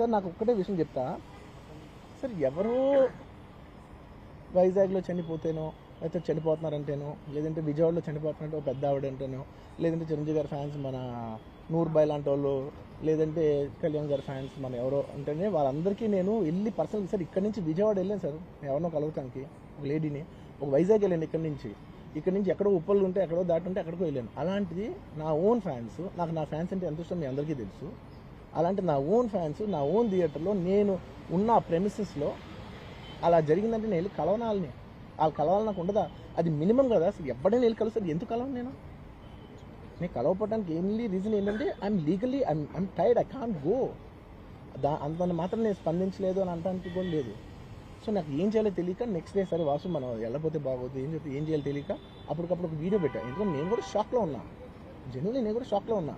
Sir నాకు ఒక్కటే విషయం చెప్తా. సార్ ఎవరో వైజాగ్లో చనిపోతేనో లేకపోతే చనిపోతున్నారంటేనో లేదంటే విజయవాడలో చనిపోతున్నట్టు ఒక పెద్ద ఆవిడ అంటేనో లేదంటే చిరంజీవి గారి ఫ్యాన్స్ మన నూర్బాయ్ లాంటి వాళ్ళు లేదంటే కళ్యాణ్ గారి ఫ్యాన్స్ మన ఎవరో అంటేనే వాళ్ళందరికీ నేను వెళ్ళి పర్సనల్ సార్ ఇక్కడి నుంచి విజయవాడ వెళ్ళాను సార్. ఎవరినో కలవటానికి ఒక లేడీని ఒక వైజాగ్ వెళ్ళాను ఇక్కడి నుంచి. ఇక్కడ నుంచి ఎక్కడో ఉప్పలు ఉంటే ఎక్కడో దాటి ఉంటే ఎక్కడికో వెళ్ళాను. అలాంటిది నా ఓన్ ఫ్యాన్స్ నాకు నా ఫ్యాన్స్ అంటే ఎంత ఇష్టం మీ అందరికీ తెలుసు. అలాంటి నా ఓన్ ఫ్యాన్స్ నా ఓన్ థియేటర్లో నేను ఉన్న ప్రెమిసెస్లో అలా జరిగిందంటే నేను వెళ్ళి కలవనాలని. వాళ్ళు కలవాలి నాకు ఉండదా? అది మినిమం కదా. అసలు ఎప్పుడైనా వెళ్ళి కలుస్తుంది ఎందుకు కలవను నేను? నేను కలవపడడానికి ఏంలీ రీజన్ ఏంటంటే I'm legally I'm I'm tired I can't go the అంత మాత్రం నేను స్పందించలేదు అని అంటానికి కూడా లేదు. సో నాకు ఏం చేయాలో తెలియక నెక్స్ట్ డే సరే వాసు మనం వెళ్ళకపోతే బాగోదు ఏం చెప్తే ఏం చేయాలో తెలియక అప్పటికప్పుడు ఒక వీడియో పెట్టాను ఎందుకంటే నేను కూడా షాక్లో ఉన్నా. జనరల్లీ నేను కూడా షాక్లో ఉన్నా.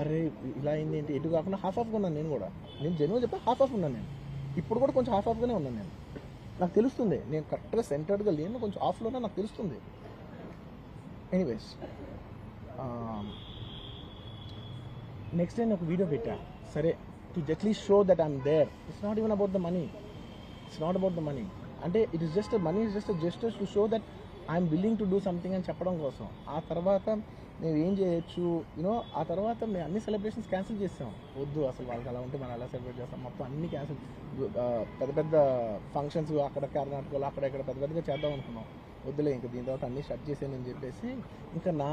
అరే ఇలా అయింది ఏంటి? ఎటు కాకుండా హాఫ్ ఆఫ్గా ఉన్నాను నేను కూడా. నేను జనరల్ చెప్పి హాఫ్ ఆఫ్ ఉన్నాను నేను. ఇప్పుడు కూడా కొంచెం హాఫ్ ఆఫ్గానే ఉన్నాను నేను. నాకు తెలుస్తుంది. నేను కరెక్ట్గా సెంటర్డ్గా లేను కొంచెం ఆఫ్లోనే నాకు తెలుస్తుంది. ఎనీవేస్ నెక్స్ట్ um, నేను ఒక వీడియో పెట్టా. సరే to justly show that I'm there it's not even about the money it's not about the money అంటే it is just money is just just to show that I'm willing to do something అని చెప్పడం కోసం. ఆ తర్వాత మేము ఏం చేయొచ్చు? You know ఆ తర్వాత మేము అన్ని సెలబ్రేషన్స్ క్యాన్సిల్ చేస్తాం వద్దు అసలు వాళ్ళకి అలా ఉంటే మనం ఎలా సెలబ్రేట్ చేస్తాం? మొత్తం అన్ని క్యాన్సిల్ పెద్ద పెద్ద ఫంక్షన్స్ అక్కడ కర్ణాటకలో అక్కడ ఇక్కడ పెద్ద పెద్దగా చేద్దాం అనుకున్నాం. వద్దులే ఇంకా దీని తర్వాత అన్ని షట్ చేసానని చెప్పేసి ఇంకా నా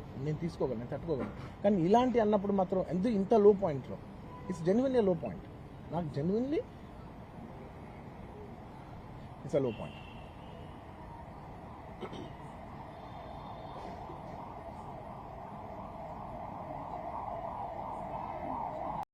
నేను తీసుకోగలను నేను తట్టుకోగలను. కానీ ఇలాంటి అన్నప్పుడు మాత్రం ఎందుకు ఇంత లో? పాయింట్లో ఇట్స్ జెన్యున్లీ లో పాయింట్ నాకు genuinely it's a low point